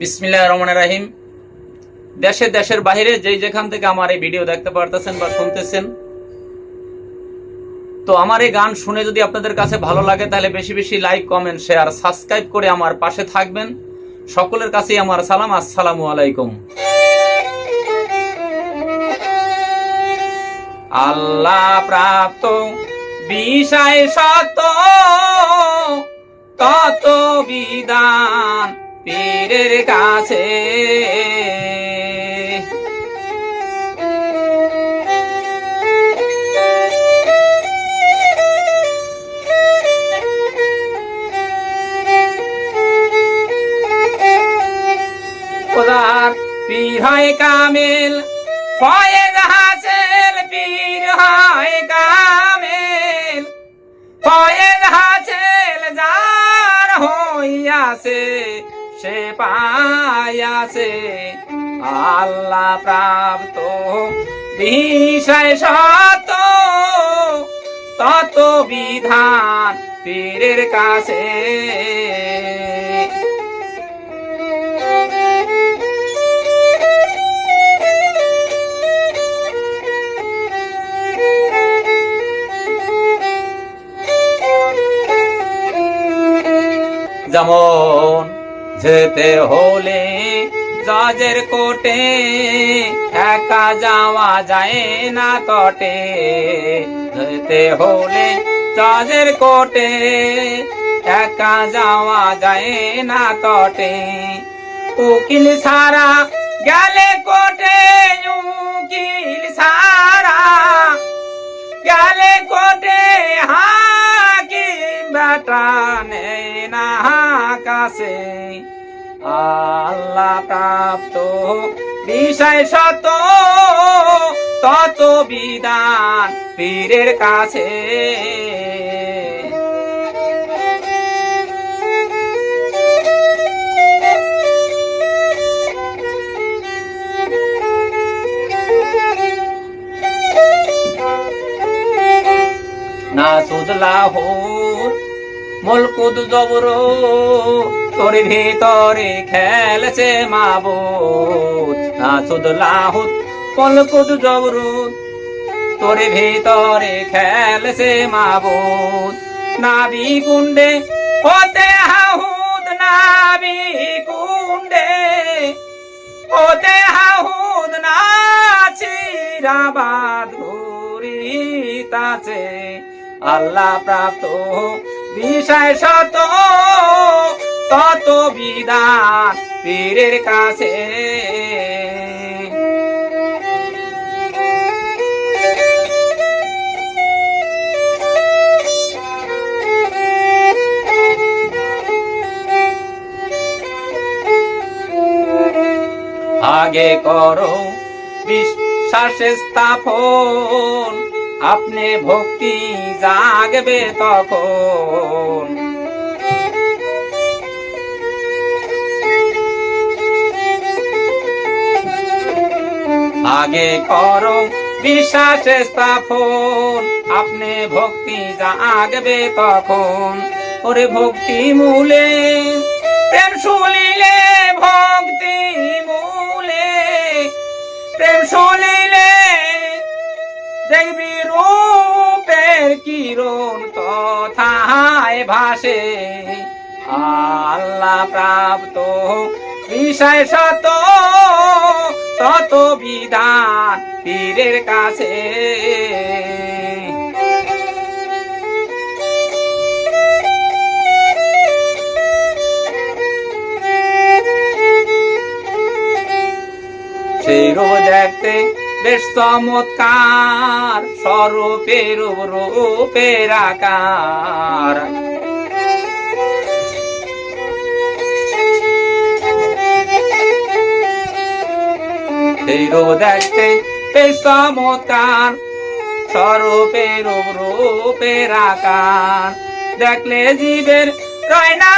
বিসমিল্লাহ রহমান রাহিম। দেশে দেশের বাইরে যেই যেখান থেকে আমার এই ভিডিও দেখতে পারতেছেন বা শুনতেছেন, তো আমার এই গান শুনে যদি আপনাদের কাছে ভালো লাগে, তাহলে বেশি বেশি লাইক কমেন্ট শেয়ার সাবস্ক্রাইব করে আমার পাশে থাকবেন। সকলের কাছেই আমার সালাম, আসসালামু আলাইকুম। আল্লাহ প্রাপ্ত বিষয় সত তত বিধান পীরের কাছে। খোদার পীর হয় কামেল ফয়েজ হাসেল পীর হয় কামেল। ফয়েজ হাসেল যার হইয়াছে সে পাইয়াছে। আল্লাহ প্রাপ্ত বিষয় সত তত বিধান পীরের কাছে। যেমন যেতে হলে জজের কোটে একা যাওয়া যায় না তটে। যেতে হলে জজের কোটে একা যাওয়া যায় না তটে। উকিল সারা গেলে কোটে উকিল সারা গেলে কোটে হাকিম বেটা নেই। কাছে আল্লাহ প্রাপ্ত বিষয় শত তত বিধান পীরের কাছে। না সুদলাহুর মুলকুদ জবর, তোর ভিতরে খেলছে মাবুত না সুদলাহুত মুলকুদ জবর, তোর ভিতরে খেলছে মাবুত নাবি কুণ্ডে হতে হাহুদ নাবি কুণ্ডে হতে হাহুদ নাচি নাচিরাবাদ ঘুরিতাছে। আল্লাহ প্রাপ্ত বিষয় শত তত বিধান পীরের কাছে। আগে করো বিশ্বাস স্থাপন আপনি ভক্তি জাগবে তখন। আগে করো বিশ্বাস স্থাপন, আপনি ভক্তি জাগবে তখন। ওরে ভক্তি মূলে, প্রেম শুনিলে ভক্তি মূলে, প্রেম শুনিলে দেখবি রূপের কিরণ তথায় ভাসে। আল্লাহ প্রাপ্ত বিষয় শত তত বিধান পীরের কাছে। সেই দেখতে বেশ চমৎকার, স্বরূপের রূপের আকার। দেখতে বেশ চমৎকার, স্বরূপের রূপের আকার। দেখলে জীবের রয় না